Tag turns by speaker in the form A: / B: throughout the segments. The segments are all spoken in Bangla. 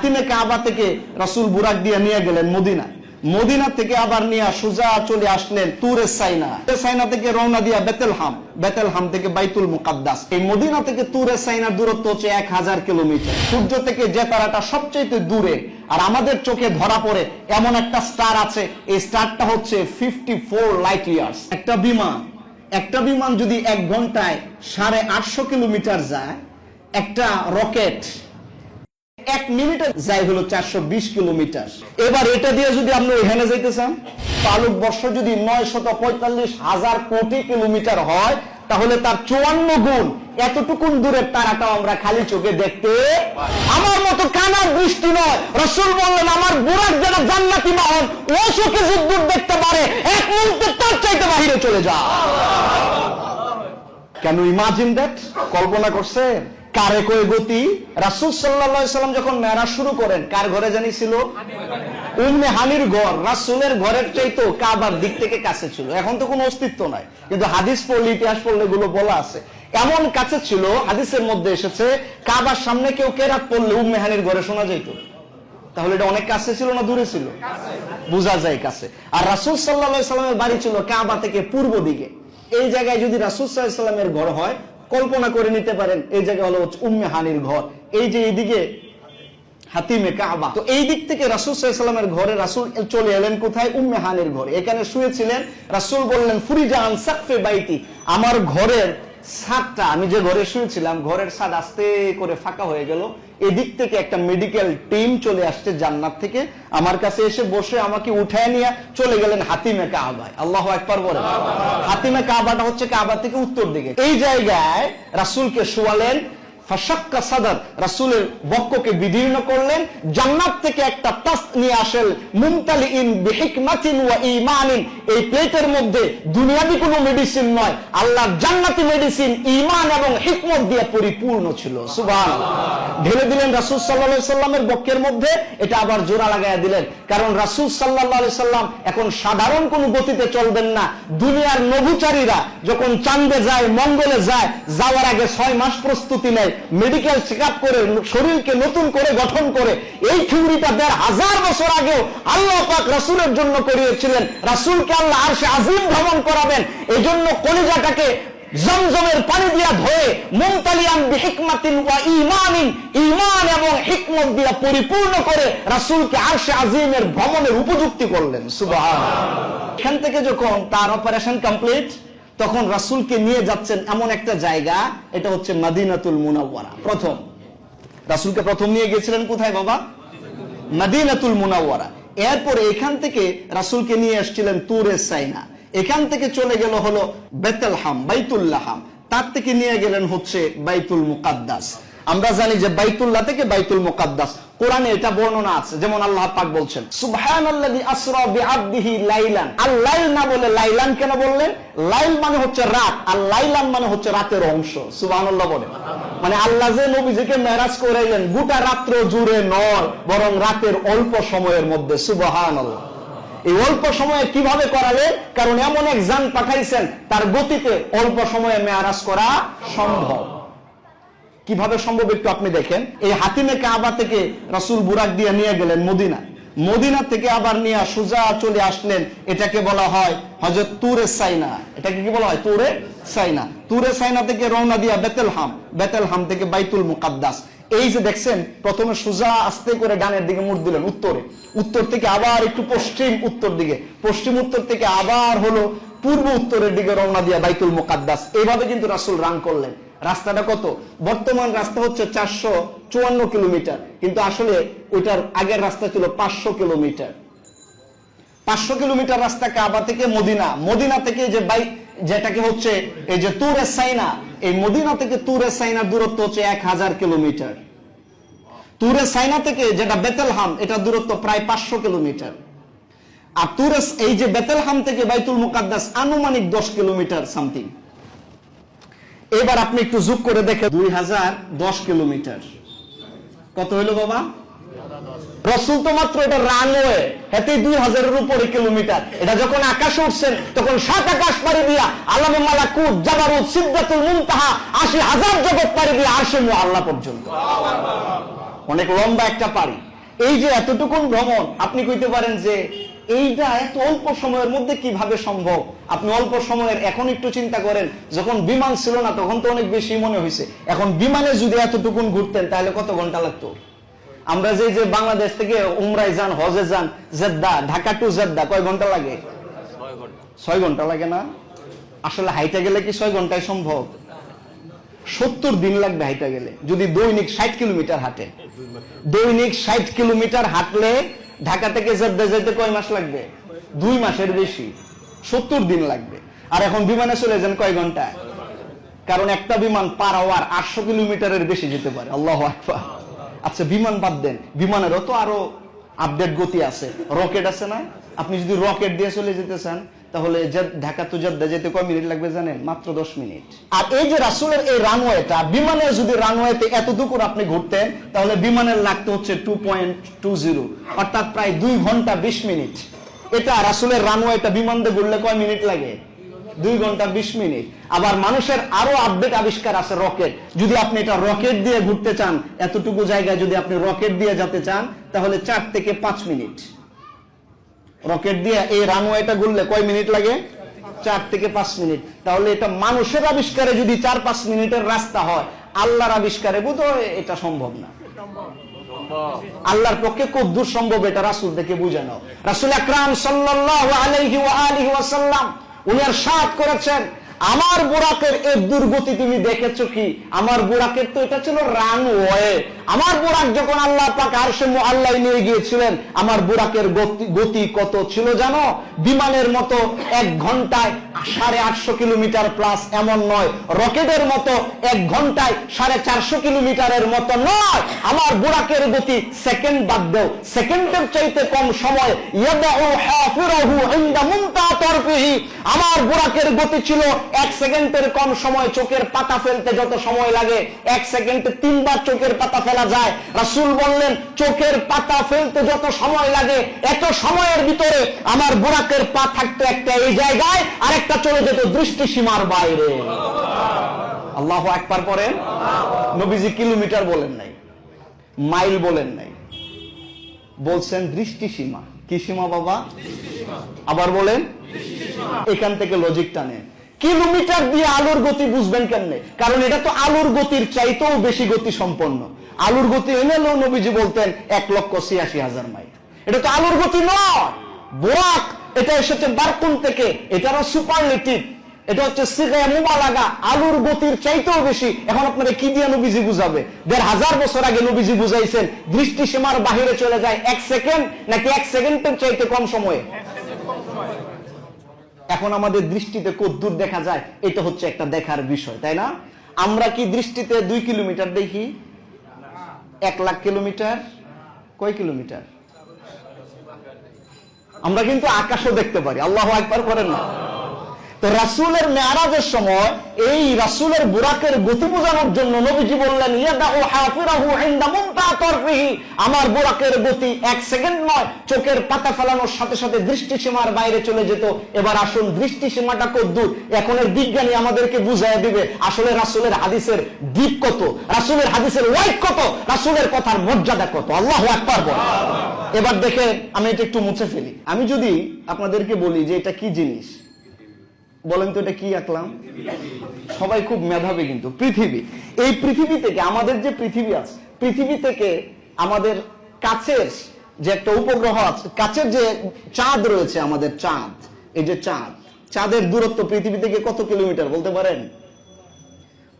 A: হাতিমে কাবা থেকে রাসূল বুরাক দিয়ে নিয়ে গেলেন মদিনা। মদিনা থেকে আবার নিয়ে সোজা চলে আসলেন তুরে সাইনা। সাইনা থেকে রওনা দিয়া বেতেলহাম। বেতেলহাম থেকে বাইতুল মুকাদ্দাস। এই মদিনা থেকে তুরে সাইনার দূরত্ব হচ্ছে এক হাজার কিলোমিটার। সূর্য থেকে যে তারাটা সবচেয়ে দূরে, আর আমাদের চোখে ধরা পড়ে এমন একটা স্টার আছে, এই স্টারটা হচ্ছে ফিফটি ফোর লাইট ইয়ার্স একটা বিমান। একটা বিমান যদি এক ঘন্টায় সাড়ে আটশো কিলোমিটার যায়, একটা রকেট এক মিনিটে যাই হলো চারশো বিশ কিলোমিটার। এবার এটা দিয়ে যদি আপনি ওইখানে যাইতে চান আলোক বর্ষ যদি নয় শত পঁয়তাল্লিশ হাজার কোটি কিলোমিটার হয়, তাহলে তার চুয়ান্ন গুণ এতটুকুন দূরের তারাটাও আমরা খালি চোখে দেখতে আমার মতো কানার দৃষ্টি নয়। রসুল বললেন, আমার বুড়ার যারা জান্নাতি বাহন ও চোখে যে দূর দেখতে পারে, এক মুহূর্তে তার চাইতে বাহিরে চলে যা কেন ইমাজিন দ্যাট কল্পনা করছে কারে কয়ে গতি? রাসুল সাল্লাহ সাল্লাম যখন মেরাজ শুরু করেন, কার ঘরে জানি ছিল? উম্মে হানির ঘর। রাসুলের ঘরের চাইতো কাবার দিক থেকে কাছে ছিল। এখন তো কোনো অস্তিত্ব নাই। কিন্তু হাদিস পড়লে, ইতিহাস পড়লে এগুলো বলা আছে। এমন কাছে ছিল, হাদিসের মধ্যে এসেছে, কাবার সামনে কেউ কেরাত পড়লে উম্মে হানির ঘরে শোনা যাইত। তাহলে এটা অনেক কাছে ছিল না দূরে ছিল? বোঝা যায় কাছে। আর রাসুল সাল্লাহ সাল্লামের বাড়ি ছিল কাবা থেকে পূর্ব দিকে। এই জায়গায় যদি রাসুল সাল্লাহ সাল্লামের ঘর হয় কল্পনা করে নিতে পারেন, এই জায়গা হলো উম্মে হানির ঘর। এই যে এইদিকে হাতিমে কাবা। তো এই দিক থেকে রাসুল সাল্লামের ঘরে রাসুল চলে এলেন কোথায়? উম্মে হানির ঘরে। এখানে শুয়েছিলেন, রাসুল বললেন, ফুরিজা সাকফে বাইতি। আমার ঘরের ছাদটা আমি যে ঘরে শুয়েছিলাম, ঘরের ছাদ আস্তে করে ফাঁকা হয়ে গেল। এদিক থেকে একটা মেডিকেল টিম চলে আসছে জান্নাত থেকে। আমার কাছে এসে বসে আমাকে উঠায় নিয়ে চলে গেলেন হাতিমে কাবায়। আল্লাহ একবার বলেন। হাতিমে কাবাটা হচ্ছে কাবা থেকে উত্তর দিকে। এই জায়গায় রাসুলকে শোয়ালেন ফাশাক্কা সাদার রাসূলের বিদীর্ণ করলেন, জান্নাত থেকে একটা তাস নিয়ে আসেন মুমতালিইন বিহিকমাতিন ওয়া ঈমানিন। এই প্লেটের মধ্যে দুনিয়াবি কোনো মেডিসিন নয়, আল্লাহর জান্নাতি মেডিসিন ঈমান এবং হিকমত দিয়ে পরিপূর্ণ ছিল। সুবহানাল্লাহ। ঢেলে দিলেন রাসূল সাল্লাল্লাহু আলাইহি সাল্লামের বক্ষের মধ্যে, এটা আবার জোড়া লাগায়া দিলেন। কারণ রাসূল সাল্লাল্লাহু আলাইহি সাল্লাম এখন সাধারণ কোনো গতিতে চলবেন না। দুনিয়ার নভুচারীরা যখন চাঁদে যায়, মঙ্গলে যায়, যাওয়ার আগে ছয় মাস প্রস্তুতি নেয় মেডিকেল চেক করে, শরীরকে নতুন করে গঠন করে, এই থিওরিটা দেড় হাজার বছর আগেও আল্লাহ পাক রাসূলের জন্য করিয়েছিলেন। রাসূলকে আল্লাহ আরশে আজিম ভ্রমণ করাবেন। এই জন্য কলিজাটাকে জমজমের পানি দিয়া ধয়ে, মুমতালিয়ান বিহিকমাতিন ওয়া ঈমানিন, ঈমান এবং হিকমত দিয়া পরিপূর্ণ করে রাসূলকে আরশে আজিমের ভ্রমণের উপযুক্তি করলেন। সুবহানাল্লাহ। এখান থেকে যখন তার অপারেশন কমপ্লিট তখন রাসূলকে নিয়ে যাচ্ছেন এমন একটা জায়গা, এটা হচ্ছে মাদিনাতুল মুনাওয়ারা। প্রথম। রাসূলকে প্রথম নিয়ে গেছিলেন কোথায় বাবা? মাদিনাতুল মুনাওয়ারা। এরপরে এখান থেকে রাসূলকে নিয়ে আসছিলেন তুরে সাইনা। এখান থেকে চলে গেল হলো বেতেলহাম বাইতুল্লাহাম তার থেকে নিয়ে গেলেন হচ্ছে বাইতুল মুকাদ্দাস। আমরা জানি যে বাইতুল্লাহ থেকে বাইতুল মুকাদ্দাস কোরআনে এটা বর্ণনা আছে, যেমন আল্লাহ পাক বলছেন আসরা লাইলান। আর লাইল না বলে লাইলান কেন বললেন? লাইল মানে হচ্ছে রাত, আর লাইলান মানে হচ্ছে রাতের অংশ। সুবহানাল্লাহ বলে। মানে আল্লাহ যে নবীজিকে মেরাজ গোটা রাত্র জুড়ে নয়, বরং রাতের অল্প সময়ের মধ্যে, সুবহানাল্লাহ। এই অল্প সময়ে কীভাবে করাবে? কারণ এমন এক যান পাঠাইছেন, তার গতিতে অল্প সময়ে মেয়ারাজ করা সম্ভব। কীভাবে সম্ভব একটু আপনি দেখেন? এই হাতিমে কাবা থেকে রাসুল বুরাক দিয়ে নিয়ে গেলেন মদিনা মদিনা থেকে আবার নিয়ে সোজা চলে আসলেন, এটাকে বলা হয় হজরত তুরে সাইনা। এটাকে কি বলা হয়? তুরে সাইনা। তুরে সাইনা থেকে রওনা দিয়া বেতেলহাম। বেতেলহাম থেকে বাইতুল মুকাদ্দাস। এই যে দেখছেন, প্রথমে সোজা আস্তে করে ডানের দিকে মুখ দিলেন উত্তরে। উত্তর থেকে আবার একটু পশ্চিম উত্তর দিকে। পশ্চিম উত্তর থেকে আবার হলো পূর্ব উত্তরের দিকে রওনা দিয়া বাইতুল মুকাদ্দাস। এইভাবে কিন্তু রাসুল রান করলেন। রাস্তাটা কত? বর্তমান রাস্তা হচ্ছে চারশো চুয়ান্ন কিলোমিটার, কিন্তু আসলে ওইটার আগের রাস্তা ছিল পাঁচশো কিলোমিটার। পাঁচশো কিলোমিটার রাস্তা কাবা থেকে মদিনা। মদিনা থেকে যে বাই যেটাকে হচ্ছে এই যে তুরে সাইনা, এই মদিনা থেকে তুরে সাইনার দূরত্ব হচ্ছে এক হাজার কিলোমিটার। তুরে সাইনা থেকে যেটা বেতেলহাম এটা দূরত্ব প্রায় পাঁচশো কিলোমিটার। আর তুরেস এই যে বেতেলহাম থেকে বাইতুল মুকাদ্দাস আনুমানিক দশ কিলোমিটার সামথিং। এবার আপনি একটু যোগ করে দেখে দুই হাজার দশ কিলোমিটার। কত হইল বাবা? রসুল তো মাত্র এটা রানওয়ে দুই হাজারের উপরে কিলোমিটার। এটা যখন উঠছেন, তখন সাত আকাশ পাড়ি দিয়া আল্লাহ সিদ্ধাতুল আশি হাজার জগৎ পাড়ি দিয়া আসে আল্লাহ পর্যন্ত। অনেক লম্বা একটা পাড়ি। এই যে এতটুকুন ভ্রমণ, আপনি কইতে পারেন যে এইটা এত অল্প সময়ের মধ্যে কীভাবে সম্ভব? আপনি অল্প সময়ের এখন একটু চিন্তা করেন যখন বিমান ছিল না তখন তো অনেক বেশি মনে হয়েছে। এখন বিমানে যদি এতটুকুন ঘুরতেন তাহলে কত ঘণ্টা লাগতো? আমরা যে যে বাংলাদেশ থেকে উমরায় যান হজে যান জেদ্দা ঢাকা টু জেদ্দা কয় ঘণ্টা লাগে? ছয় ঘণ্টা। লাগে না? আসলে হাইটা গেলে কি ছয় ঘন্টায় সম্ভব? সত্তর দিন লাগবে হাইটা গেলে। যদি দৈনিক ষাট কিলোমিটার হাঁটে দৈনিক ষাট কিলোমিটার হাঁটলে ঢাকা থেকে জেদ্দা যেতে কয় মাস লাগবে? দুই মাসের বেশি। সত্তর দিন লাগবে। আর এখন বিমানে চলে যান কয় ঘন্টায়? কারণ একটা বিমান পার আওয়ার আটশো কিলোমিটারের বেশি যেতে পারে। আল্লাহ আকবার। আচ্ছা বিমান বাদ দেন। বিমানেরও তো আরও আপডেট গতি আছে। রকেট আছে না? আপনি যদি রকেট দিয়ে চলে যেতে চান তাহলে ঢাকা তো জেদ্দা যেতে কয় মিনিট লাগবে জানেন? মাত্র দশ মিনিট। আর এই যে রাসুলের এই রানওয়েটা, বিমানের যদি রানওয়েতে এতটুকু আপনি ঘুরতেন, তাহলে বিমানের লাগতে হচ্ছে টু পয়েন্ট টু জিরো অর্থাৎ প্রায় দুই ঘণ্টা বিশ মিনিট। এটা রাসুলের রানওয়েটা, বিমান দিয়ে ঘুরলে কয় মিনিট লাগে? দুই ঘণ্টা বিশ মিনিট। আবার মানুষের আরও আপডেট আবিষ্কার আছে, রকেট। যদি আপনি এটা রকেট দিয়ে ঘুরতে চান, এতটুকু জায়গায় যদি আপনি রকেট দিয়ে যেতে চান, তাহলে চার থেকে পাঁচ মিনিট। রকেট দিয়ে এই রানওয়েটা ঘুরলে কয় মিনিট লাগে? চার থেকে পাঁচ মিনিট। তাহলে এটা মানুষের আবিষ্কারে যদি চার পাঁচ মিনিটের রাস্তা হয়, আল্লাহর আবিষ্কারে বোধ এটা সম্ভব না। আল্লাহর পক্ষে কদ্দূর সম্ভব এটা, রাসুল থেকে বুঝে নাও। রাসুল আকরাম সাল্লাহ আলহি আলিহি ওয়াসাল্লাম, উনি আর সাত করেছেন। আমার বুড়াকের এই দুর্গতি তুমি দেখেছ কি? আমার বুড়াকের তো এটা ছিল রানওয়ে আমার বুড়াক যখন আল্লাহ পাক আরশে আল্লাহ নিয়ে গিয়েছিলেন, আমার বুড়াকের গতি কত ছিল জানো? বিমানের মতো এক ঘন্টায় সাড়ে আটশো কিলোমিটার প্লাস এমন নয়। রকেটের মতো এক ঘন্টায় সাড়ে চারশো কিলোমিটারের মতো নয়। আমার বুড়াকের গতি সেকেন্ড বাদ দেও সেকেন্ডের চাইতে কম সময় আমার বুড়াকের গতি ছিল এক সেকেন্ডের কম সময় চোখের পাতা ফেলতে যত সময় লাগে, এক সেকেন্ডে তিনবার চোখের পাতা ফেলা যায়। রাসূল বললেন, চোখের পাতা ফেলতে যত সময় লাগে, এত সময়ের ভিতরে আমার বুড়াকের পা থাকতো একটা এই জায়গায় আর একটা চলে যেত দৃষ্টি সীমার বাইরে। আল্লাহ একবার পরেন নবীজি কিলোমিটার বলেন নাই, মাইল বলেন নাই। বলছেন দৃষ্টি সীমা কি সীমা বাবা? আবার বলেন, এখান থেকে লজিকটা নেন কিলোমিটার দিয়ে আলোর গতি বুঝবেন কেমনে? কারণ এটা তো আলোর গতির চাইতেও বেশি গতি সম্পন্ন আলোর গতি এনে লো নবীজি বলতেন, এক লক্ষ ছিয়াশি হাজার মাইল। এটা তো আলোর গতি নয়। বোরাক, এটা এসেছে বারকুন থেকে। এটারও সুপারলেটিভ এটা হচ্ছে সিগায় মুবালাগা। আলুর গতির চাইতেও বেশি। এখন আপনারা কি দিয়ে নবীজি বুঝাবে? দেড় হাজার বছর আগে নবীজি বুঝাইছেন দৃষ্টি সীমার বাহিরে চলে যায় এক সেকেন্ড, নাকি এক সেকেন্ডের চাইতে কম সময়ে? এখন আমাদের দৃষ্টিতে কদ্দূর দেখা যায়, এটা হচ্ছে একটা দেখার বিষয়, তাই না? আমরা কি দৃষ্টিতে দুই কিলোমিটার দেখি? এক লাখ কিলোমিটার? কয় কিলোমিটার? আমরা কিন্তু আকাশও দেখতে পারি, আল্লাহ একবার করেন না? তো রাসুলের মেয়ারাজের সময় এই রাসুলের বুরাকের গতি বোঝানোর জন্য নবীজি বললেন আমার বুরাকের গতি এক সেকেন্ড নয়, চোখের পাতা ফেলানোর সাথে সাথে দৃষ্টি সীমার বাইরে চলে যেত। এবার আসুন দৃষ্টি সীমাটা কদ্দূর এখন এর বিজ্ঞানী আমাদেরকে বুঝাই দিবে, আসলে রাসুলের হাদিসের দিক কত? রাসুলের হাদিসের ওয়াইট কত? রাসুলের কথার মর্যাদা কত? আল্লাহ একবার বল এবার দেখে আমি এটা একটু মুছে ফেলি। আমি যদি আপনাদেরকে বলি যে এটা কি জিনিস বলেন তো এটা কি আঁকলাম? সবাই খুব মেধাবী কিন্তু, পৃথিবী। এই পৃথিবী থেকে, আমাদের যে পৃথিবী আছে, পৃথিবী থেকে আমাদের কাছের যে একটা উপগ্রহ আছে, কাছের যে চাঁদ রয়েছে আমাদের চাঁদ, এই যে চাঁদ, চাঁদের দূরত্ব পৃথিবী থেকে কত কিলোমিটার বলতে পারেন?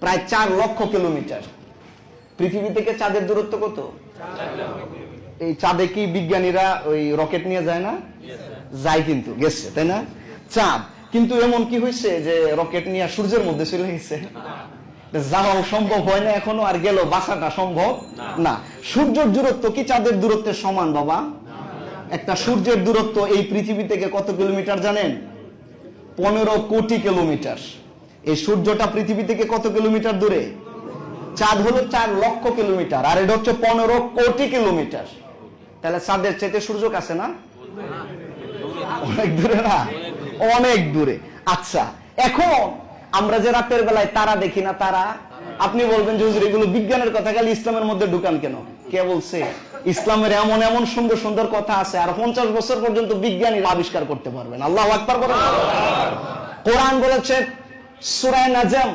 A: প্রায় চার লক্ষ কিলোমিটার। পৃথিবী থেকে চাঁদের দূরত্ব কত? এই চাঁদে কি বিজ্ঞানীরা ওই রকেট নিয়ে যায় না? যায় কিন্তু, গেছে, তাই না? চাঁদ কিন্তু এমন কি হয়েছে যে রকেট নিয়ে সূর্যের মধ্যে চলে গেছে? যাওয়াও সম্ভব হয় না এখনও আর গেল বাসাটা সম্ভব না। সূর্যের দূরত্ব কি চাঁদের দূরত্বের সমান বাবা? একটা সূর্যের দূরত্ব এই পৃথিবী থেকে কত কিলোমিটার জানেন? পনেরো কোটি কিলোমিটার। এই সূর্যটা পৃথিবী থেকে কত কিলোমিটার দূরে? চাঁদ হলো চার লক্ষ কিলোমিটার আর এটা হচ্ছে পনেরো কোটি কিলোমিটার। তাহলে চাঁদের চেতে সূর্য কাছে না? অনেক দূরে না? অনেক দূরে। আচ্ছা এখন আমরা যে রাতের বেলায় তারা দেখি না তারা, আপনি বলবেন যে, হুজুর, এগুলো বিজ্ঞানের কথা, খালি ইসলামের মধ্যে ঢুকান কেন? কে বলছে? ইসলামের এমন এমন সুন্দর সুন্দর কথা আছে, আর পঞ্চাশ বছর পর্যন্ত বিজ্ঞানী আবিষ্কার করতে পারবেন। আল্লাহ আকবার বলেন কোরআন বলেছে সুরায় নাজম,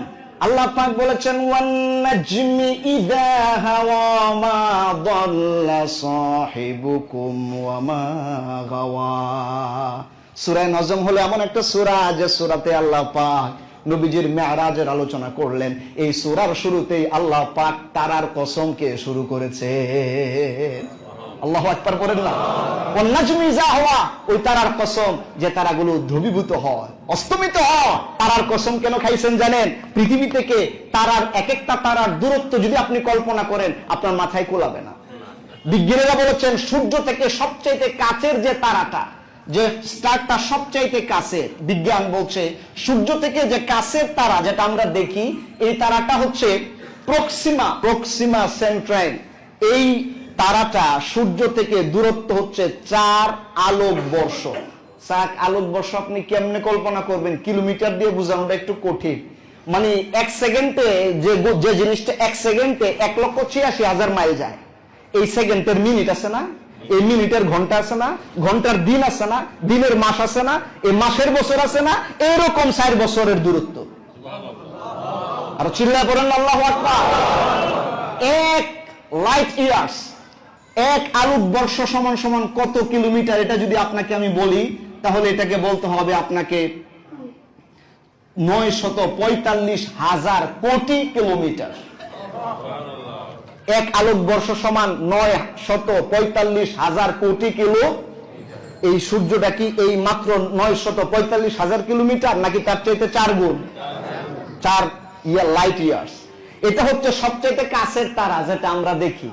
A: আল্লাহ পাক বলেছেন, ওয়ান নাজমি ইযা হাওয়া মা দাল্লা সাহিবুকুম ওয়া মা গাওয়া। সূরা নজম হলো এমন একটা সূরা যে সূরাতে আল্লাহ পাক নবীজির মেয়ারাজের আলোচনা করলেন। এই সূরার শুরুতেই আল্লাহ পাক তারার কসমকে শুরু করেছে। আল্লাহ করেন না? অন্নাজমি যা হওয়া ওই তারার কসম যে তারাগুলো ধ্রুবীভূত হয়, অস্তমিত হয়। তারার কসম কেন খাইছেন জানেন? পৃথিবী থেকে তারার এক একটা তারার দূরত্ব যদি আপনি কল্পনা করেন, আপনার মাথায় কোলাবে না। বিজ্ঞানীরা বলেছেন, সূর্য থেকে সবচাইতে কাছের যে তারাটা যে স্টারটা সবচাইতে কাছে, বিজ্ঞান বলছে, সূর্য থেকে যে কাছের তারা, যেটা আমরা দেখি, এই তারাটা হচ্ছে প্রক্সিমা প্রক্সিমা সেন্ট্রাইন এই তারাটা সূর্য থেকে দূরত্ব হচ্ছে চার আলোক বর্ষ। চার আলোক বর্ষ আপনি কেমনে কল্পনা করবেন? কিলোমিটার দিয়ে বোঝানোটা একটু কঠিন। মানে এক সেকেন্ডে যে যে জিনিসটা এক সেকেন্ডে এক লক্ষ ছিয়াশি হাজার মাইল যায়। এই সেকেন্ডের মিনিট আছে না? এই মিনিটের ঘণ্টা আছে না, ঘণ্টার দিন আছে না, দিনের মাস আছে না এই মাসের বছর আছে না, এরকম চার বছরের দূরত্ব। আর চিল্লা করেন আল্লাহ এক লাইট ইয়ার্স এক আলোক বর্ষ সমান সমান কত কিলোমিটার, এটা যদি আপনাকে আমি বলি, তাহলে এটাকে বলতে হবে আপনাকে নয় শত পঁয়তাল্লিশ হাজার কোটি কিলোমিটার। এক আলোকবর্ষ সমান নয় শত পঁয়তাল্লিশ হাজার কোটি কিলো। এই সূর্যটা কি এই মাত্র নয় শত পঁয়তাল্লিশ হাজার কিলোমিটার নাকি তার চাইতে চার গুণ? চার ইয়ার লাইট ইয়ার্স এটা হচ্ছে সবচাইতে কাছের তারা যেটা আমরা দেখি।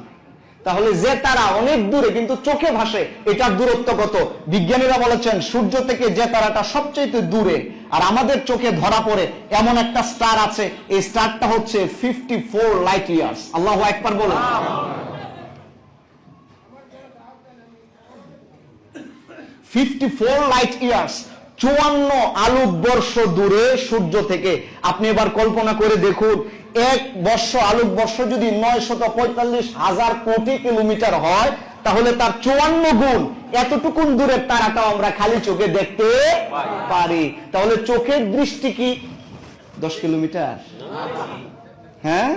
A: তাহলে যে তারা অনেক দূরে, কিন্তু চোখে ভাসে, এটার দূরত্ব কত? বিজ্ঞানীরা বলেছেন, সূর্য থেকে যে তারাটা সবচাইতে দূরে, আর আমাদের চোখে ধরা পড়ে, এমন একটা স্টার আছে, এই স্টারটা হচ্ছে ফিফটি ফোর লাইট ইয়ার্স আল্লাহ একবার বলুন। ফিফটি ফোর লাইট ইয়ার্স চুয়ান্ন আলোক বর্ষ দূরে সূর্য থেকে। আপনি এবার কল্পনা করে দেখুন এক বর্ষ, আলোক বর্ষ যদি নয় শত পঁয়তাল্লিশ হাজার কোটি কিলোমিটার হয়, তাহলে তার চুয়ান্ন গুণ, এতটুকুন দূরের তারাটাও আমরা খালি চোখে দেখতে পারি। তাহলে চোখের দৃষ্টি কি? দশ কিলোমিটার। হ্যাঁ?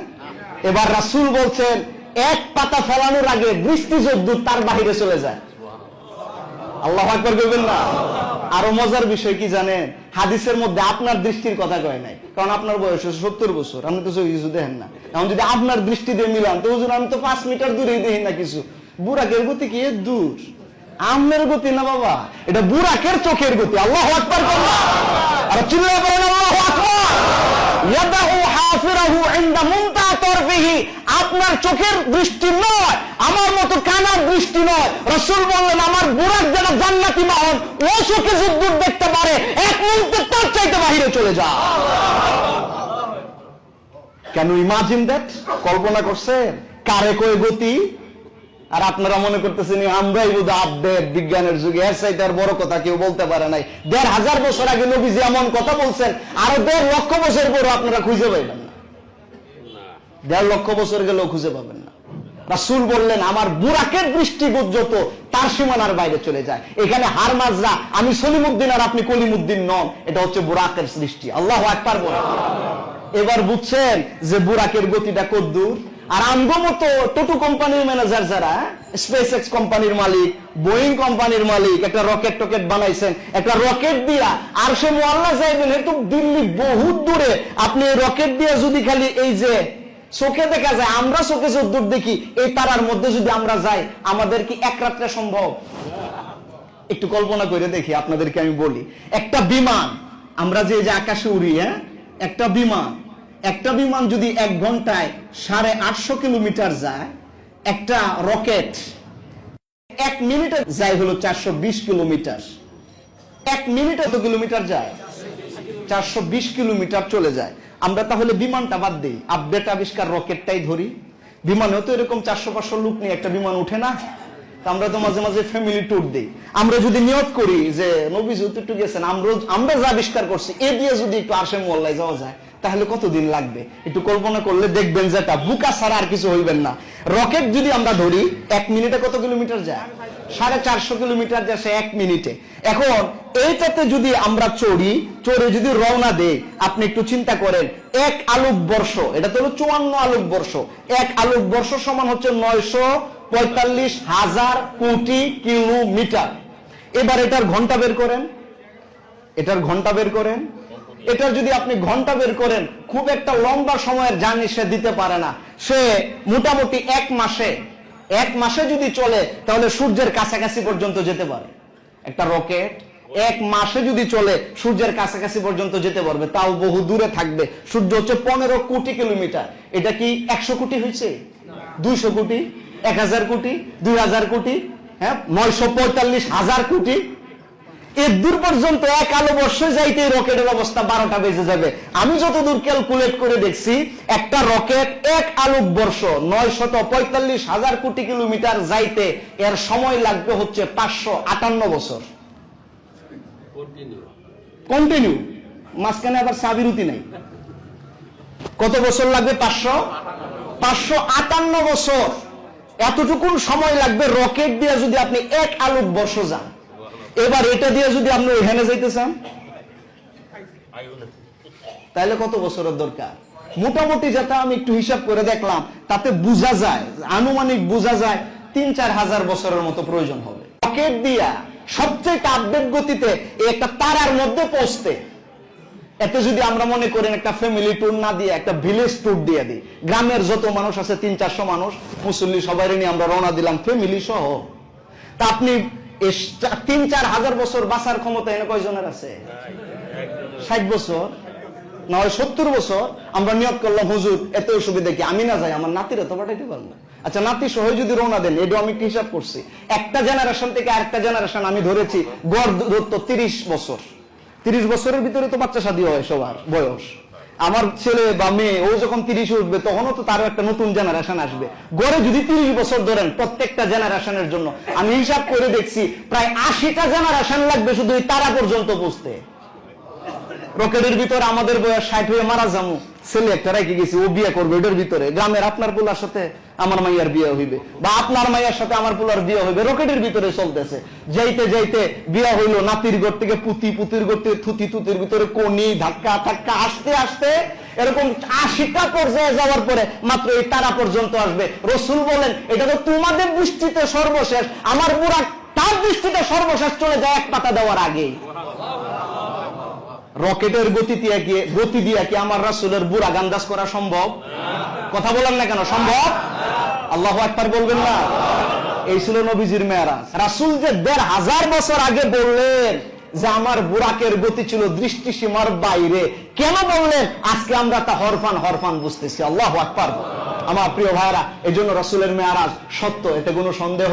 A: এবার রাসুল বলছেন, এক পাতা ফেলানোর আগে বৃষ্টি যদ্দূর তার বাহিরে চলে যায়। আল্লাহ আকবর করবেন না? আরও মজার বিষয় কি জানেন? হাদিসের মধ্যে আপনার দৃষ্টির কথা কয় নাই। কারণ আপনার বয়স হচ্ছে সত্তর বছর, আপনি তো কিছু দেখেন না। এখন যদি আপনার দৃষ্টি দিয়ে মিলান, তো হুজুর, আমি তো পাঁচ মিটার দূরেই দেখি না কিছু। বুড়াকের গতি কি? দূর। আমের গতি না বাবা? এটা বুড়াকের চোখের গতি। আল্লাহ আকবর করবা আর চিল্লা করেন আল্লাহ আকবর। ইয়াদাহু হাফিরাহু ইনদা মুমতা তরফিহি আপনার চোখের দৃষ্টি নয়, আমার মতো কানার দৃষ্টি নয়। রসুল বললেন, আমার বুড়াক যারা জান্নাতি মাহন ও চোখে যুদ্ধ দেখতে পারে, এক মুহূর্তে তার চাইতে বাহিরে চলে যা। কেন ইমাজিন দ্যাট কল্পনা করছেন? কারে কয়ে গতি? আর আপনারা মনে করতেছেন, আমরাই বোধ আপডেট বিজ্ঞানের যুগে, এর চাইতে আর বড় কথা কেউ বলতে পারে নাই। দেড় হাজার বছর আগে নবীজি এমন কথা বলছেন, আরও দেড় লক্ষ বছর পরও আপনারা খুঁজে পাইবেন দেড় লক্ষ বছর গেলেও খুঁজে পাবেন না। রাসুল বললেন, আমার বুরাকের দৃষ্টি যত তার সীমানার বাইরে চলে যায়। এখানে হার মাজরা, আমি সলিমুদ্দিন আর আপনি কলিমুদ্দিন নন। এটা হচ্ছে বুরাকের সৃষ্টি। আল্লাহ একবার বলে এবার বুঝছেন যে বুরাকের গতিটা কদ্দূর আর আমগো মতো টোটো কোম্পানির ম্যানেজার যারা স্পেস এক্স কোম্পানির মালিক বোয়িং কোম্পানির মালিক, একটা রকেট টকেট বানাইছেন, একটা রকেট দিয়া আর সে মোয়াল্লা যাইবেন একটু দিল্লি বহুত দূরে। আপনি রকেট দিয়ে যদি খালি এই যে চোখে দেখা যায়, আমরা চোখে দূর দেখি, এই তারার মধ্যে যদি আমরা যাই, আমাদের কি এক রাত্রে সম্ভব? একটু কল্পনা করে দেখি, আপনাদেরকে আমি বলি, একটা বিমান, আমরা যে যে আকাশে উড়ি হ্যাঁ? একটা বিমান একটা বিমান যদি এক ঘন্টায় সাড়ে আটশো কিলোমিটার যায়, একটা রকেট এক মিনিটে যায় হলো চারশো বিশ কিলোমিটার। এক মিনিটে তো কিলোমিটার যায়? চারশো বিশ কিলোমিটার চলে যায়। আমরা তাহলে বিমানটা বাদ দিই। আপডেট আবিষ্কার রকেটটাই ধরি। বিমানেও তো এরকম চারশো পাঁচশো লোক নিয়ে একটা বিমান উঠে না। আমরা তো মাঝে মাঝে ফ্যামিলি ট্যুর দিই। আমরা যদি নিয়ত করি যে নবী যতটুকু গেছেন আমরা আমরা যা আবিষ্কার করছি, এ দিয়ে যদি একটু আসে মোল্লায় যাওয়া যায় তাহলে কতদিন লাগবে? একটু কল্পনা করলে দেখবেন যেটা বুকা ছাড়া আর কিছু হইবেন না। রকেট যদি আমরা ধরি, এক মিনিটে কত কিলোমিটার যায়? সাড়ে চারশো কিলোমিটার যায় সে এক মিনিটে। এখন এইটাতে যদি আমরা চড়ি, চড়ে যদি রওনা দেই, আপনি একটু চিন্তা করেন, এক আলোক বর্ষ, এটা তো হলো চুয়ান্ন আলোক বর্ষ, এক আলোক বর্ষ সমান হচ্ছে নয়শো পঁয়তাল্লিশ হাজার কোটি কিলোমিটার। এবার এটার ঘণ্টা বের করেন। এটার ঘণ্টা বের করেন। এটার যদি আপনি ঘণ্টা বের করেন, খুব একটা লম্বা সময়ের জার্নি সে দিতে পারে না। সে মোটামুটি এক মাসে এক মাসে যদি চলে, তাহলে সূর্যের কাছাকাছি পর্যন্ত যেতে পারে। একটা রকেট, এক মাসে যদি চলে, সূর্যের কাছাকাছি পর্যন্ত যেতে পারবে। তাও বহু দূরে থাকবে। সূর্য হচ্ছে পনেরো কোটি কিলোমিটার। এটা কি একশো কোটি হয়েছে? দুইশো কোটি, এক হাজার কোটি, দুই হাজার কোটি হ্যাঁ? নয়শো পঁয়তাল্লিশ হাজার কোটি। এর দূর পর্যন্ত এক আলো বর্ষ যাইতে রকেটের অবস্থা বারোটা বেজে যাবে। আমি যতদূর ক্যালকুলেট করে দেখছি, একটা রকেট এক আলোক বর্ষ নয় শত পঁয়তাল্লিশ হাজার কোটি কিলোমিটার যাইতে এর সময় লাগবে হচ্ছে পাঁচশো আটান্ন বছর। কন্টিনিউ মাঝখানে আবার সাবিরুতি নাই। কত বছর লাগবে পাঁচশো? পাঁচশো আটান্ন বছর। এতটুকুন সময় লাগবে রকেট দিয়ে যদি আপনি এক আলোক বর্ষ যান। এবার এটা দিয়ে যদি আপনি ওইখানে যাইতে চান, তাহলে কত বছরের দরকার? মোটামুটি যেটা আমি একটু হিসাব করে দেখলাম, তাতে বোঝা যায়, আনুমানিক বোঝা যায় তিন চার হাজার বছরের মতো প্রয়োজন হবে। রকেট দিয়া সবচেয়ে আপডেট গতিতে একটা তারার মধ্যে পৌঁছতে। এতে যদি আমরা মনে করেন একটা ফ্যামিলি ট্যুর না দিয়ে, একটা ভিলেজ ট্যুর দিয়ে দিই, গ্রামের যত মানুষ আছে তিন চারশো মানুষ, মুসল্লি সবাই নিয়ে আমরা রওনা দিলাম ফ্যামিলি সহ। তা আপনি তিন, চার হাজার বছর বাঁচার ক্ষমতা এনে কয়জনের আছে? ষাট বছর, না হয় সত্তর বছর, আমরা নিয়োগ করলাম, হুজুর, এত অসুবিধা কি? আমি না যাই, আমার নাতির এত পাঠাইতে পারলাম আচ্ছা নাতি সহ যদি রওনা দেন, এটাও আমি একটু হিসাব করছি। একটা জেনারেশন থেকে আরেকটা জেনারেশন আমি ধরেছি, গড় দূরত্ব তিরিশ বছর। তিরিশ বছরের ভিতরে তো বাচ্চা শাদী হয় সবার বয়স। আমার ছেলে বা মেয়ে, ও যখন তিরিশ উঠবে, তখনও তো তারও একটা নতুন জেনারেশন আসবে। গড়ে যদি তিরিশ বছর ধরেন প্রত্যেকটা জেনারেশনের জন্য, আমি হিসাব করে দেখছি, প্রায় আশিটা জেনারেশন লাগবে শুধু ওই তারা পর্যন্ত পৌঁছতে। রকেটের ভিতরে আমাদের বয়স ষাট হয়ে মারা যামু। ছেলে একটা রেখে গেছি, ও বিয়ে করবে, ওটার ভিতরে। গ্রামের আপনার পোলার সাথে? আমার মাইয়ার বিয়ে হইবে বা আপনার মাইয়ার সাথে আমার পোলার বিয়ে হইবে, রকেটের ভিতরে চলতেছে। যাইতে যাইতে বিয়ে হইল, নাতির ঘর থেকে পুতি, পুতির ঘর থেকে থুতি, থুতির ভিতরে কোনি ধাক্কা ধাক্কা, আসতে আসতে এরকম আশিটা পর্যায়ে যাওয়ার পরে মাত্র এই তারা পর্যন্ত আসবে। রসুল বলেন, এটা তো তোমাদের দৃষ্টিতে সর্বশেষ। আমার বুড়া তার দৃষ্টিতে সর্বশেষ চলে যায় এক পাতা দেওয়ার আগেই। রকেটের গতি দিয়ে গতি দিয়ে কি আমার রাসুলের বুড়া গান্দাজ করা সম্ভব? কথা বলেন না কেন, সম্ভব? আল্লাহ একবার বলবেন না? এই ছিল নবীজির মেয়ারাজ। রাসুল যে দেড় হাজার বছর আগে বললেন যে আমার বুড়াকের গতি ছিল দৃষ্টি সীমার বাইরে, কেন বললেন? আজকে আমরা তা হরফান হরফান বুঝতেছি। আল্লাহ আকবার। আমার প্রিয় ভাইরা এই জন্য রসুলের মেয়ারাজ সত্য, এতে কোনো সন্দেহ